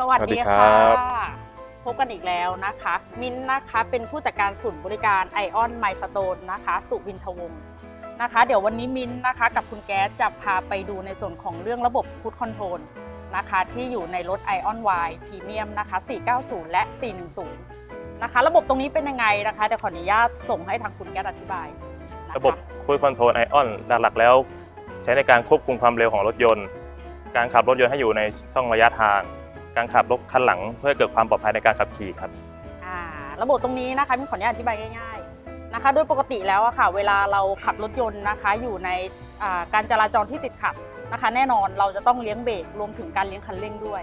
สวัสดีค่ะ พบกันอีกแล้วนะคะ มินนะคะ เป็นผู้จัดการศูนย์บริการไอออนไมสโตนนะคะ สุวินทวงศ์นะคะ เดี๋ยววันนี้มินนะคะ กับคุณแก๊สจะพาไปดูในส่วนของเรื่องระบบพุทคอนโทรลนะคะ ที่อยู่ในรถ Ion Y Premium นะคะ 490 และ 410 นะคะ ระบบตรงนี้เป็นยังไงนะคะเดี๋ยวขออนุญาตส่งให้ทางคุณแก๊สอธิบายนคระบบคุยคอนโทรลไอออนหลักๆ แล้ว ใช้ในการควบคุมความเร็วของรถยนต์ การขับรถยนต์ให้อยู่ในช่องระยะทาง การขับรถคันหลัง เพื่อเกิดความปลอดภัยในการขับขี่ครับ อ่าระบบตรงนี้นะคะมินขออนุญาตอธิบายง่ายๆนะคะ โดยปกติแล้วอะค่ะ เวลาเราขับรถยนต์นะคะ อยู่ในอ่าการจราจรที่ติดขัดนะคะ แน่นอนเราจะต้องเลี้ยงเบรกรวมถึงการเลี้ยงคันเร่งด้วย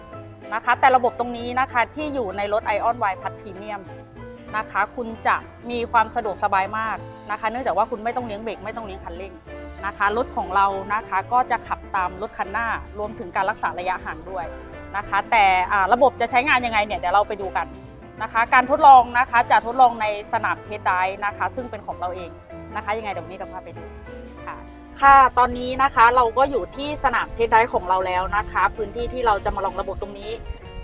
นะคะ แต่ระบบตรงนี้นะคะที่อยู่ในรถ Ion Y พัดพรีเมียมนะคะ คุณจะมีความสะดวกสบายมากนะคะ เนื่องจากว่าคุณไม่ต้องเลี้ยงเบรกไม่ต้องเลี้ยงคันเร่ง นะคะรถของเรานะคะก็จะขับตามรถคันหน้ารวมถึงการรักษาระยะห่างด้วยนะคะ แต่ระบบจะใช้งานยังไงเนี่ยเดี๋ยวเราไปดูกันนะคะ การทดลองนะคะจะทดลองในสนามเทสไดฟ์นะคะ ซึ่งเป็นของเราเองนะคะ ยังไงเดี๋ยววันนี้จะพาไปดูค่ะค่ะตอนนี้นะคะเราก็อยู่ที่สนามเทสไดฟ์ของเราแล้วนะคะ พื้นที่ที่เราจะมาลองระบบตรงนี้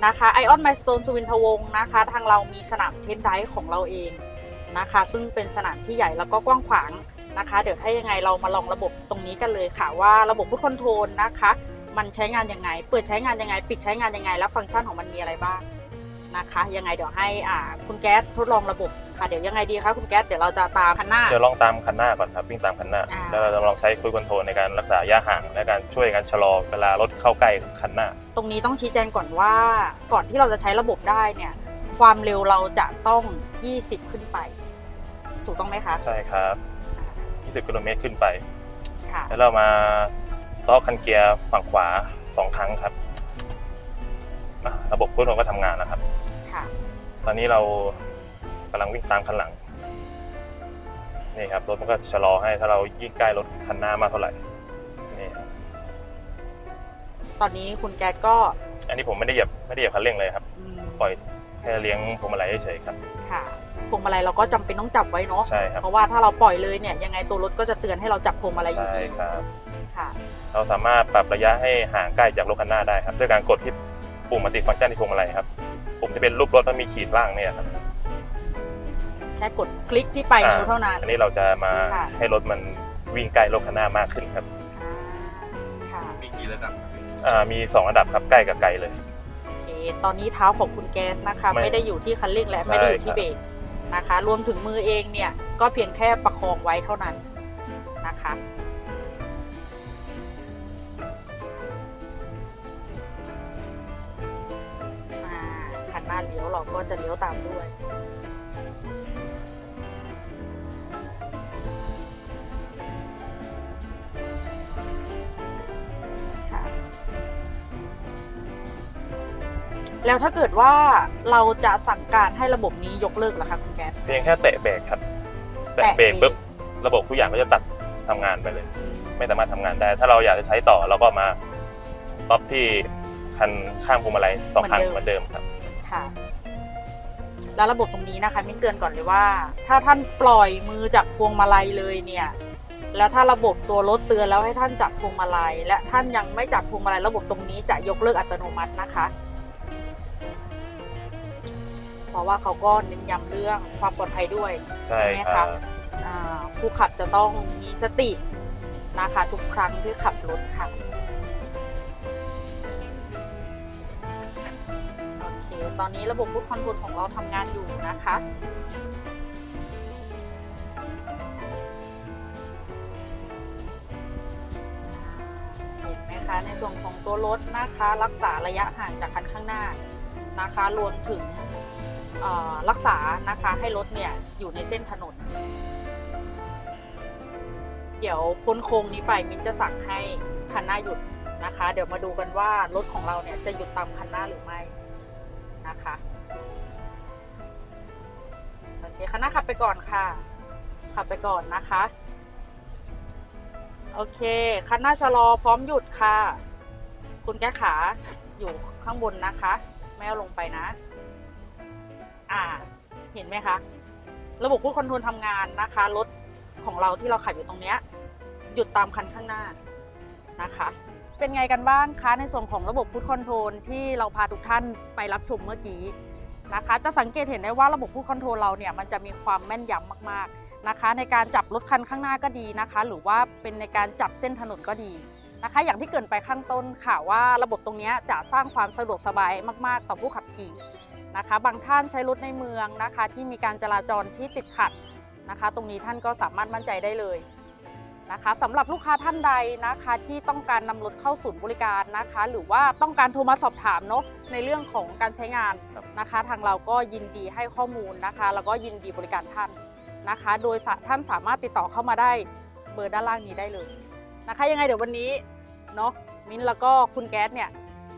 นะคะไอออนไมสโตนสวินทวงศ์นะคะ ทางเรามีสนามเทสไดฟ์ของเราเองนะคะ ซึ่งเป็นสนามที่ใหญ่แล้วก็กว้างขวาง นะคะ เดี๋ยวถ้ายังไงเรามาลองระบบตรงนี้กันเลยค่ะ ว่าระบบพุทคอนโทรลนะคะ มันใช้งานยังไง เปิดใช้งานยังไง ปิดใช้งานยังไง แล้วฟังก์ชันของมันมีอะไรบ้างนะคะ ยังไงเดี๋ยวให้อ่าคุณแก๊สทดลองระบบค่ะเดี๋ยวยังไงดีคะคุณแก๊สเดี๋ยวเราจะตามคันหน้า เดี๋ยวลองตามคันหน้าก่อนครับวิ่งตามคันหน้า อ่า แล้วเราจะลองใช้คุยคอนโทรลในการรักษาระยะห่าง และการช่วยการชะลอเวลารถเข้าใกล้คันหน้า ตรงนี้ต้องชี้แจงก่อนว่าก่อนที่เราจะใช้ระบบได้เนี่ย ความเร็วเราจะต้อง 20 ขึ้นไป ถูกต้องไหมคะ ใช่ครับ 20กิโลเมตรขึ้นไป ค่ะแล้วเรามาต่อคันเกียร์ฝั่งขวาสองครั้งครับอะระบบคุยคอนโทรลก็ทำงานนะครับ ค่ะตอนนี้เรากำลังวิ่งตามคันหลัง นี่ครับรถมันก็ชะลอให้ถ้าเรายิ่งใกล้รถคันหน้ามากเท่าไหร่ นี่ครับตอนนี้คุณแก๊สก็อันนี้ผมไม่ได้เหยียบไม่ได้เหยียบคันเร่งเลยครับ อืมปล่อยแค่เลี้ยงพวงมาลัยเฉยๆครับ ค่ะ พวงมาลัยเราก็จำเป็นต้องจับไว้เนาะ ใช่ครับ เพราะว่าถ้าเราปล่อยเลยเนี่ยยังไงตัวรถก็จะเตือนให้เราจับพวงมาลัยอยู่ใช่ดีครับ ค่ะ เราสามารถปรับระยะให้ห่างใกล้จากรถคันหน้าได้ครับด้วยการกดที่ปุ่มมัลติฟังก์ชันที่พวงมาลัยครับ ปุ่มที่เป็นรูปรถมันมีขีดล่างเนี่ยครับแค่กดคลิกที่ปลายนิ้วเท่านั้น อันนี้เราจะมาค่ะ ให้รถมันวิ่งใกล้รถคันหน้ามากขึ้นครับอ่าค่ะ มีกี่ระดับอ่ามีสองระดับครับใกล้กับไกลเลย โอเคตอนนี้เท้าของคุณแก๊สนะคะ ไม่ ไม่ได้อยู่ที่คันเร่งและใช่ไม่ได้อยู่ที่ครับเบรก นะคะ รวมถึงมือเองเนี่ยก็เพียงแค่ประคองไว้เท่านั้นนะคะขันหน้าเลี้ยวเราก็จะเลี้ยวตามด้วย แล้วถ้าเกิดว่าเราจะสั่งการให้ระบบนี้ยกเลิกล่ะคะคุณแก๊ส เพียงแค่แตะเบรกครับ แตะเบรกปุ๊บระบบทุกอย่างก็จะตัดทำงานไปเลย ไม่สามารถทำงานได้ ถ้าเราอยากจะใช้ต่อเราก็มาต็อปที่คันข้างพวงมาลัยสองครั้งเหมือนเดิมครับ ค่ะ แล้วระบบตรงนี้นะคะมิ้นเตือนก่อนเลยว่า ถ้าท่านปล่อยมือจากพวงมาลัยเลยเนี่ย แล้วถ้าระบบตัวรถเตือนแล้วให้ท่านจับพวงมาลัย และท่านยังไม่จับพวงมาลัยระบบตรงนี้จะยกเลิกอัตโนมัตินะคะ เพราะว่าเขาก็เน้นย้ำเรื่องความปลอดภัยด้วยใช่ไหมครัคะบอ่าผู้ขับจะต้องมีสตินะคะทุกครั้งที่ขับรถค่ะโอเคตอนนี้ระบบรูดคอนโทรลของเราทำงานอยู่นะคะเห็นไหมคะในส่วนของตัวรถนะคะ รักษาระยะห่างจากคันข้างหน้านะคะรวมถึงเอ่อ รักษานะคะให้รถเนี่ยอยู่ในเส้นถนน เดี๋ยวพ้นโค้งนี้ไปมิ้นจะสั่งให้คันหน้าหยุดนะคะ เดี๋ยวมาดูกันว่ารถของเราเนี่ยจะหยุดตามคันหน้าหรือไม่นะคะโอเคคันหน้าขับไปก่อนค่ะ ขับไปก่อนนะคะโอเคคันหน้าชะลอพร้อมหยุดค่ะ คุณแก้ขาอยู่ข้างบนนะคะ ไม่เอาลงไปนะ อ่า เห็นไหมคะ ระบบผู้คอนโทรลทำงานนะคะ รถของเราที่เราขับอยู่ตรงเนี้ยหยุดตามคันข้างหน้านะคะ เป็นไงกันบ้างคะในส่วนของระบบพุทคอนโทรลที่เราพาทุกท่านไปรับชมเมื่อกี้นะคะ จะสังเกตเห็นได้ว่าระบบพุทคอนโทรลเราเนี่ยมันจะมีความแม่นยำมากๆนะคะ ในการจับรถคันข้างหน้าก็ดีนะคะ หรือว่าเป็นในการจับเส้นถนนก็ดีนะคะ อย่างที่เกินไปข้างต้นค่ะว่าระบบตรงนี้จะสร้างความสะดวกสบายมาก ๆ ต่อผู้ขับขี่ นะคะ บางท่านใช้รถในเมืองนะคะ ที่มีการจราจรที่ติดขัดนะคะ ตรงนี้ท่านก็สามารถมั่นใจได้เลยนะคะสำหรับลูกค้าท่านใดนะคะที่ต้องการนำรถเข้าศูนย์บริการนะคะ หรือว่าต้องการโทรมาสอบถามเนาะในเรื่องของการใช้งานนะคะ ทางเราก็ยินดีให้ข้อมูลนะคะ แล้วก็ยินดีบริการท่านนะคะ โดยท่านสามารถติดต่อเข้ามาได้เบอร์ด้านล่างนี้ได้เลยนะคะ ยังไงเดี๋ยววันนี้เนาะมิ้นแล้วก็คุณแก๊สเนี่ย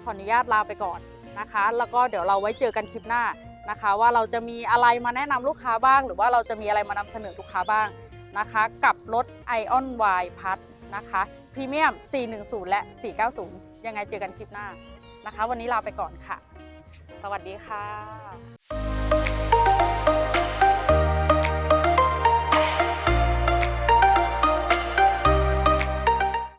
ขออนุญาตลาไปก่อน นะคะ แล้วก็เดี๋ยวเราไว้เจอกันคลิปหน้านะคะ ว่าเราจะมีอะไรมาแนะนำลูกค้าบ้าง หรือว่าเราจะมีอะไรมานำเสนอลูกค้าบ้างนะคะ กับรถ Ion Y พัทนะคะพรีเมียม 410 และ 490 ยังไงเจอกันคลิปหน้านะคะ วันนี้ลาไปก่อนค่ะ สวัสดีค่ะ